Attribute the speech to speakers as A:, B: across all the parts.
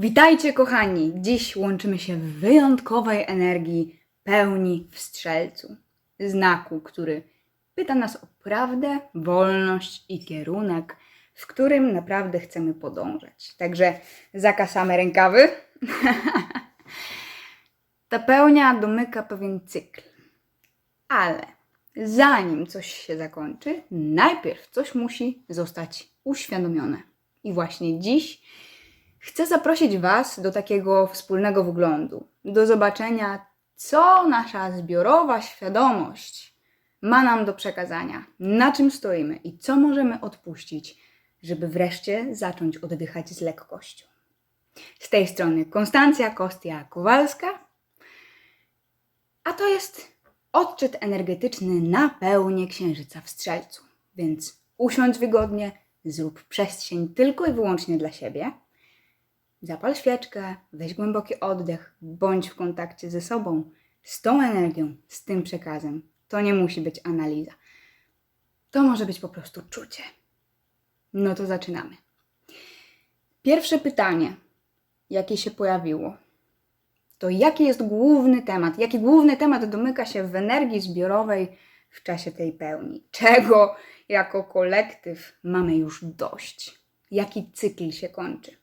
A: Witajcie, kochani! Dziś łączymy się w wyjątkowej energii pełni w strzelcu. Znaku, który pyta nas o prawdę, wolność i kierunek, w którym naprawdę chcemy podążać. Także zakasamy rękawy. Ta pełnia domyka pewien cykl. Ale zanim coś się zakończy, najpierw coś musi zostać uświadomione. I właśnie dziś chcę zaprosić Was do takiego wspólnego wglądu, do zobaczenia, co nasza zbiorowa świadomość ma nam do przekazania, na czym stoimy i co możemy odpuścić, żeby wreszcie zacząć oddychać z lekkością. Z tej strony Konstancja Kostia-Kowalska, a to jest odczyt energetyczny na pełnię księżyca w strzelcu. Więc usiądź wygodnie, zrób przestrzeń tylko i wyłącznie dla siebie. Zapal świeczkę, weź głęboki oddech, bądź w kontakcie ze sobą, z tą energią, z tym przekazem. To nie musi być analiza. To może być po prostu czucie. No to zaczynamy. Pierwsze pytanie, jakie się pojawiło, to jaki jest główny temat? Jaki główny temat domyka się w energii zbiorowej w czasie tej pełni? Czego jako kolektyw mamy już dość? Jaki cykl się kończy?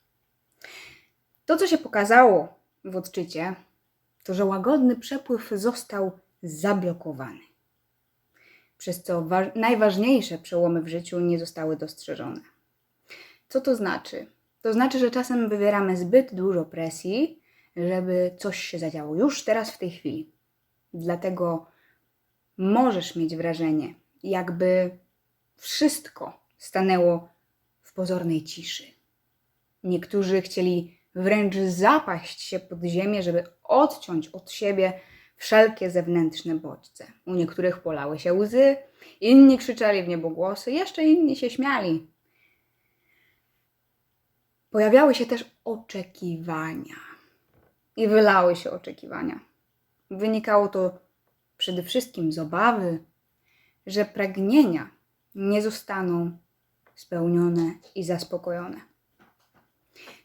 A: To, co się pokazało w odczycie, to że łagodny przepływ został zablokowany. Przez co wa- najważniejsze przełomy w życiu nie zostały dostrzeżone. Co to znaczy? To znaczy, że czasem wywieramy zbyt dużo presji, żeby coś się zadziało już teraz, w tej chwili. Dlatego możesz mieć wrażenie, jakby wszystko stanęło w pozornej ciszy. Niektórzy chcieli wręcz zapaść się pod ziemię, żeby odciąć od siebie wszelkie zewnętrzne bodźce. U niektórych polały się łzy, inni krzyczeli w niebogłosy, jeszcze inni się śmiali. Pojawiały się też oczekiwania i wylały się oczekiwania. Wynikało to przede wszystkim z obawy, że pragnienia nie zostaną spełnione i zaspokojone.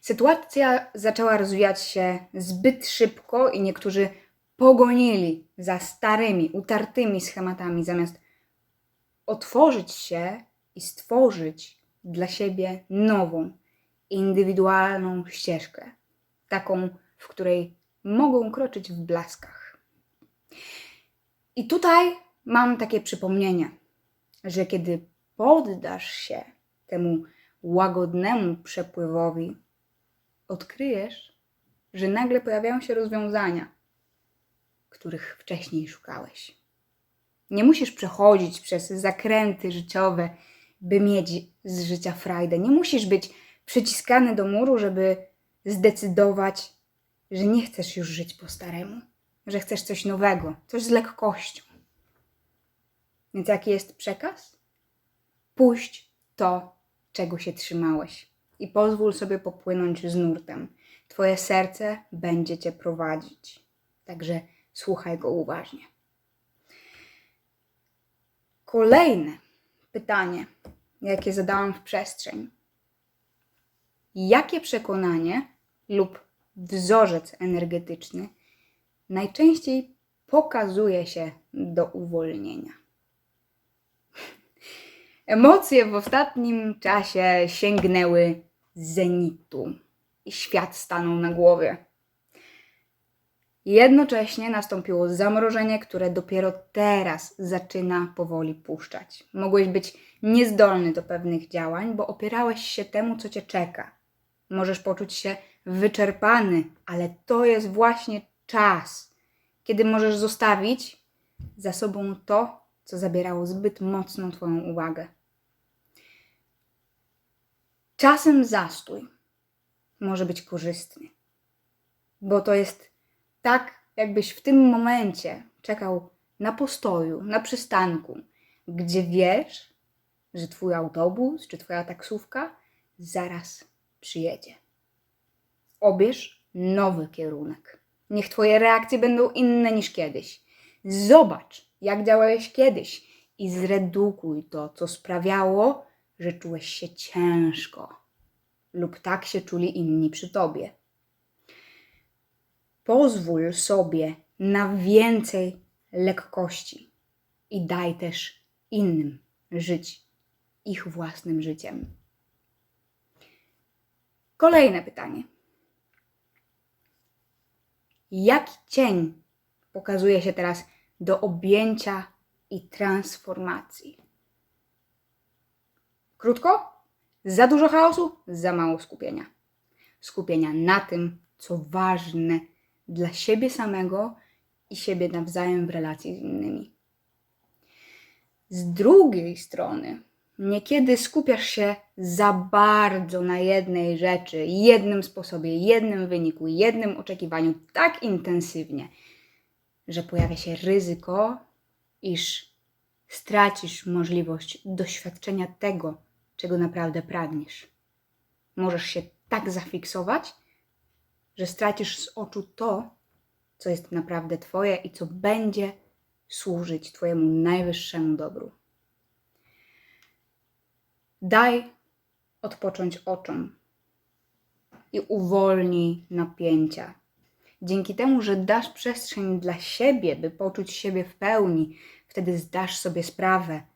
A: Sytuacja zaczęła rozwijać się zbyt szybko i niektórzy pogonili za starymi, utartymi schematami, zamiast otworzyć się i stworzyć dla siebie nową, indywidualną ścieżkę, taką, w której mogą kroczyć w blaskach. I tutaj mam takie przypomnienie, że kiedy poddasz się temu łagodnemu przepływowi, odkryjesz, że nagle pojawiają się rozwiązania, których wcześniej szukałeś. Nie musisz przechodzić przez zakręty życiowe, by mieć z życia frajdę. Nie musisz być przyciskany do muru, żeby zdecydować, że nie chcesz już żyć po staremu, że chcesz coś nowego, coś z lekkością. Więc jaki jest przekaz? Puść to, czego się trzymałeś i pozwól sobie popłynąć z nurtem. Twoje serce będzie cię prowadzić. Także słuchaj go uważnie. Kolejne pytanie, jakie zadałam w przestrzeń. Jakie przekonanie lub wzorzec energetyczny najczęściej pokazuje się do uwolnienia? Emocje w ostatnim czasie sięgnęły zenitu i świat stanął na głowie. Jednocześnie nastąpiło zamrożenie, które dopiero teraz zaczyna powoli puszczać. Mogłeś być niezdolny do pewnych działań, bo opierałeś się temu, co cię czeka. Możesz poczuć się wyczerpany, ale to jest właśnie czas, kiedy możesz zostawić za sobą to, co zabierało zbyt mocno Twoją uwagę. Czasem zastój może być korzystny, bo to jest tak, jakbyś w tym momencie czekał na postoju, na przystanku, gdzie wiesz, że Twój autobus czy Twoja taksówka zaraz przyjedzie. Obierz nowy kierunek. Niech Twoje reakcje będą inne niż kiedyś. Zobacz, jak działałeś kiedyś i zredukuj to, co sprawiało, że czułeś się ciężko lub tak się czuli inni przy tobie. Pozwól sobie na więcej lekkości i daj też innym żyć ich własnym życiem. Kolejne pytanie. Jaki cień pokazuje się teraz do objęcia i transformacji? Krótko? Za dużo chaosu, za mało skupienia. Skupienia na tym, co ważne dla siebie samego i siebie nawzajem w relacji z innymi. Z drugiej strony, niekiedy skupiasz się za bardzo na jednej rzeczy, jednym sposobie, jednym wyniku, jednym oczekiwaniu tak intensywnie, że pojawia się ryzyko, iż stracisz możliwość doświadczenia tego, czego naprawdę pragniesz. Możesz się tak zafiksować, że stracisz z oczu to, co jest naprawdę Twoje i co będzie służyć Twojemu najwyższemu dobru. Daj odpocząć oczom i uwolnij napięcia. Dzięki temu, że dasz przestrzeń dla siebie, by poczuć siebie w pełni, wtedy zdasz sobie sprawę,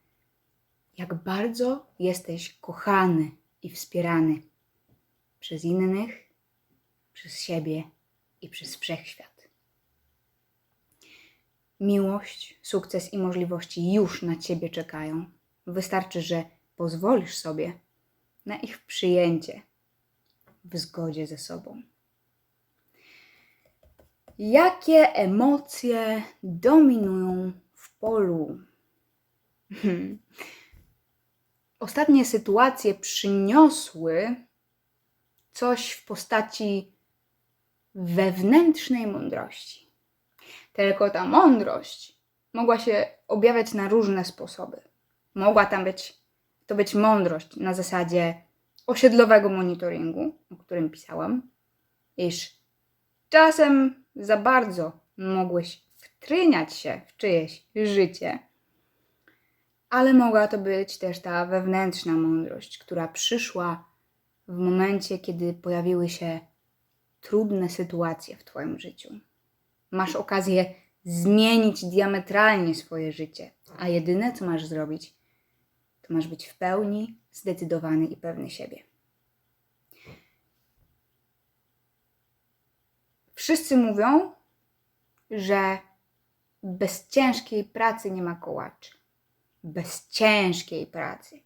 A: jak bardzo jesteś kochany i wspierany przez innych, przez siebie i przez wszechświat. Miłość, sukces i możliwości już na ciebie czekają. Wystarczy, że pozwolisz sobie na ich przyjęcie w zgodzie ze sobą. Jakie emocje dominują w polu? Ostatnie sytuacje przyniosły coś w postaci wewnętrznej mądrości. Tylko ta mądrość mogła się objawiać na różne sposoby. Mogła tam być, to być mądrość na zasadzie osiedlowego monitoringu, o którym pisałam, iż czasem za bardzo mogłeś wtryniać się w czyjeś życie, ale mogła to być też ta wewnętrzna mądrość, która przyszła w momencie, kiedy pojawiły się trudne sytuacje w Twoim życiu. Masz okazję zmienić diametralnie swoje życie, a jedyne, co masz zrobić, to masz być w pełni zdecydowany i pewny siebie. Wszyscy mówią, że bez ciężkiej pracy nie ma kołaczy. Bez ciężkiej pracy.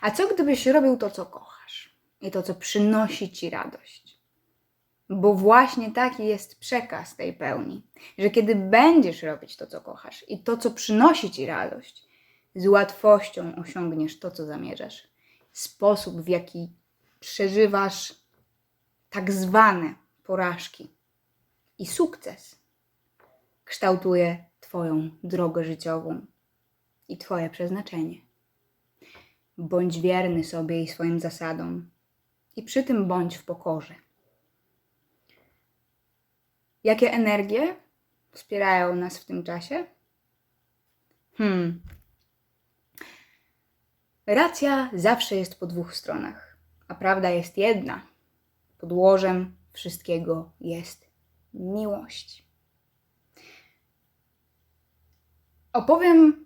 A: A co gdybyś robił to, co kochasz i to, co przynosi ci radość? Bo właśnie taki jest przekaz tej pełni, że kiedy będziesz robić to, co kochasz i to, co przynosi ci radość, z łatwością osiągniesz to, co zamierzasz. Sposób, w jaki przeżywasz tak zwane porażki i sukces, kształtuje Twoją drogę życiową i Twoje przeznaczenie. Bądź wierny sobie i swoim zasadom, i przy tym bądź w pokorze. Jakie energie wspierają nas w tym czasie? Hmm. Racja zawsze jest po dwóch stronach, a prawda jest jedna. Podłożem wszystkiego jest miłość. Opowiem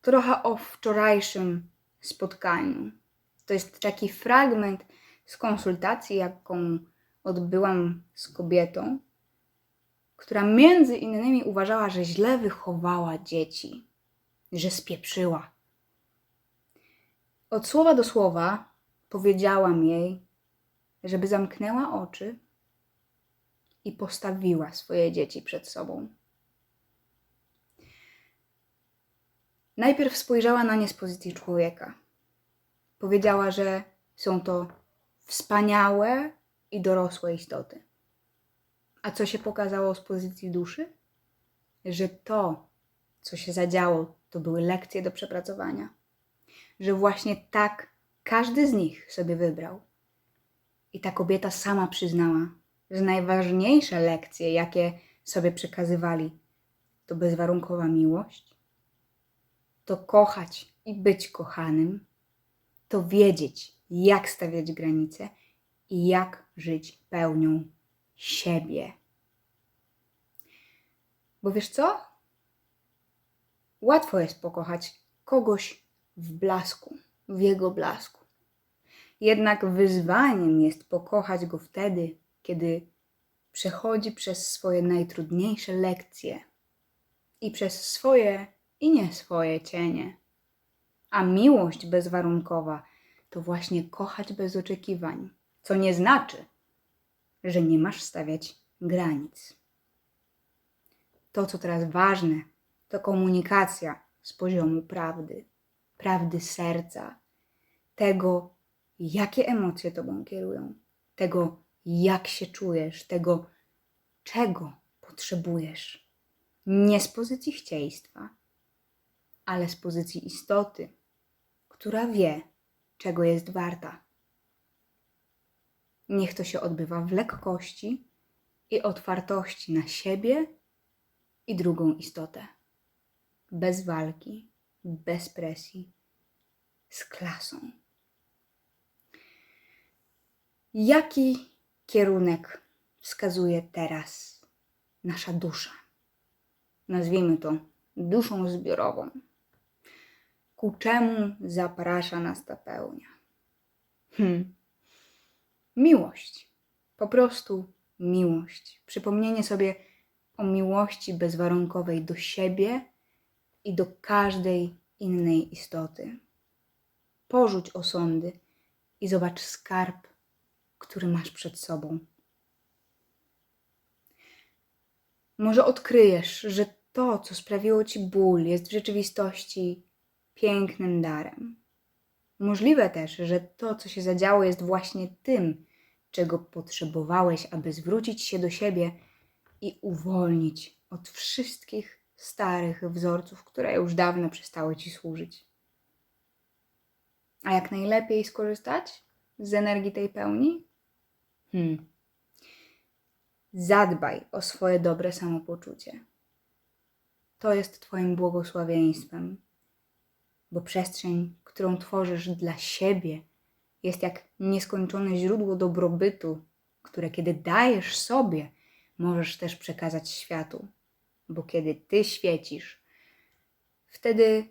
A: trochę o wczorajszym spotkaniu. To jest taki fragment z konsultacji, jaką odbyłam z kobietą, która między innymi uważała, że źle wychowała dzieci, że spieprzyła. Od słowa do słowa powiedziałam jej, żeby zamknęła oczy i postawiła swoje dzieci przed sobą. Najpierw spojrzała na nie z pozycji człowieka. Powiedziała, że są to wspaniałe i dorosłe istoty. A co się pokazało z pozycji duszy? Że to, co się zadziało, to były lekcje do przepracowania. Że właśnie tak każdy z nich sobie wybrał. I ta kobieta sama przyznała, że najważniejsze lekcje, jakie sobie przekazywali, to bezwarunkowa miłość, to kochać i być kochanym, to wiedzieć, jak stawiać granice i jak żyć pełnią siebie. Bo wiesz co? Łatwo jest pokochać kogoś w blasku, w jego blasku. Jednak wyzwaniem jest pokochać go wtedy, kiedy przechodzi przez swoje najtrudniejsze lekcje i przez swoje i nie swoje cienie. A miłość bezwarunkowa to właśnie kochać bez oczekiwań, co nie znaczy, że nie masz stawiać granic. To, co teraz ważne, to komunikacja z poziomu prawdy, prawdy serca, tego, jakie emocje tobą kierują, tego, jak się czujesz, tego, czego potrzebujesz. Nie z pozycji chcieństwa, ale z pozycji istoty, która wie, czego jest warta. Niech to się odbywa w lekkości i otwartości na siebie i drugą istotę. Bez walki, bez presji, z klasą. Jaki kierunek wskazuje teraz nasza dusza? Nazwijmy to duszą zbiorową. Ku czemu zaprasza nas ta pełnia? Hmm. Miłość. Po prostu miłość. Przypomnienie sobie o miłości bezwarunkowej do siebie i do każdej innej istoty. Porzuć osądy i zobacz skarb, który masz przed sobą. Może odkryjesz, że to, co sprawiło ci ból, jest w rzeczywistości pięknym darem. Możliwe też, że to, co się zadziało, jest właśnie tym, czego potrzebowałeś, aby zwrócić się do siebie i uwolnić od wszystkich starych wzorców, które już dawno przestały ci służyć. A jak najlepiej skorzystać z energii tej pełni? Hmm. Zadbaj o swoje dobre samopoczucie. To jest Twoim błogosławieństwem, bo przestrzeń, którą tworzysz dla siebie, jest jak nieskończone źródło dobrobytu, które kiedy dajesz sobie, możesz też przekazać światu. Bo kiedy Ty świecisz, wtedy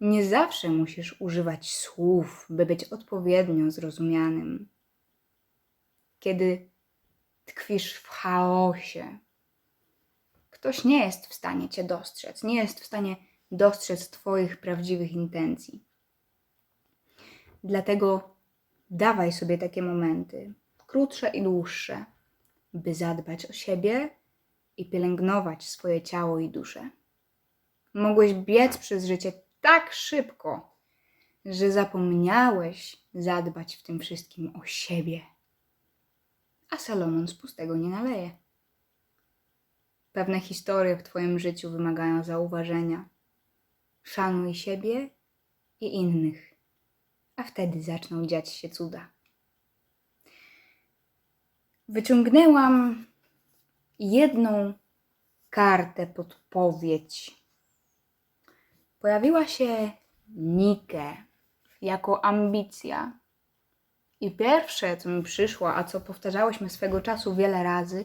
A: nie zawsze musisz używać słów, by być odpowiednio zrozumianym. Kiedy tkwisz w chaosie, ktoś nie jest w stanie Cię dostrzec, nie jest w stanie dostrzec Twoich prawdziwych intencji. Dlatego dawaj sobie takie momenty, krótsze i dłuższe, by zadbać o siebie i pielęgnować swoje ciało i duszę. Mogłeś biec przez życie tak szybko, że zapomniałeś zadbać w tym wszystkim o siebie. A Salomon z pustego nie naleje. Pewne historie w Twoim życiu wymagają zauważenia. Szanuj siebie i innych, a wtedy zaczną dziać się cuda. Wyciągnęłam jedną kartę podpowiedź. Pojawiła się Nike jako ambicja. I pierwsze, co mi przyszło, a co powtarzałyśmy swego czasu wiele razy,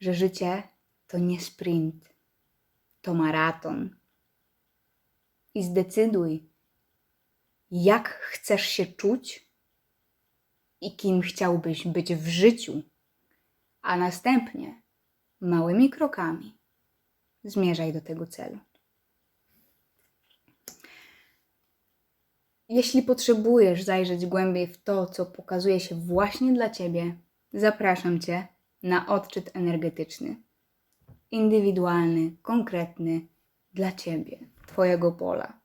A: że życie to nie sprint, to maraton. I zdecyduj, jak chcesz się czuć i kim chciałbyś być w życiu, a następnie małymi krokami zmierzaj do tego celu. Jeśli potrzebujesz zajrzeć głębiej w to, co pokazuje się właśnie dla Ciebie, zapraszam Cię na odczyt energetyczny. Indywidualny, konkretny dla Ciebie, Twojego pola.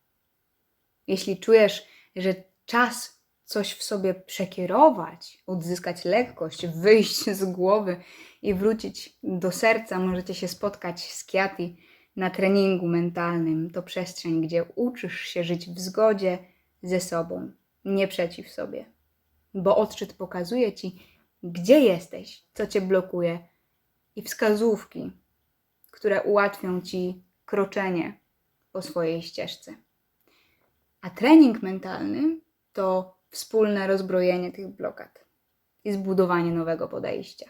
A: Jeśli czujesz, że czas coś w sobie przekierować, odzyskać lekkość, wyjść z głowy i wrócić do serca, możecie się spotkać z Kiati na treningu mentalnym. To przestrzeń, gdzie uczysz się żyć w zgodzie ze sobą, nie przeciw sobie. Bo odczyt pokazuje ci, gdzie jesteś, co cię blokuje i wskazówki, które ułatwią ci kroczenie po swojej ścieżce. A trening mentalny to wspólne rozbrojenie tych blokad i zbudowanie nowego podejścia.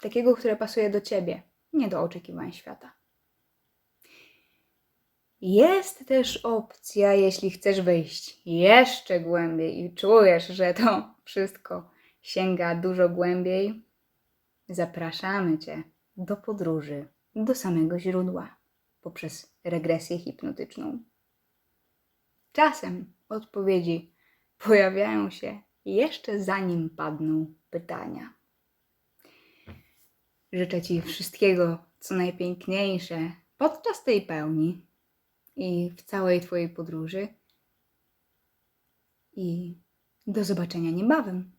A: Takiego, które pasuje do ciebie, nie do oczekiwań świata. Jest też opcja, jeśli chcesz wejść jeszcze głębiej i czujesz, że to wszystko sięga dużo głębiej. Zapraszamy Cię do podróży do samego źródła poprzez regresję hipnotyczną. Czasem odpowiedzi pojawiają się jeszcze zanim padną pytania. Życzę Ci wszystkiego, co najpiękniejsze podczas tej pełni i w całej Twojej podróży. I do zobaczenia niebawem.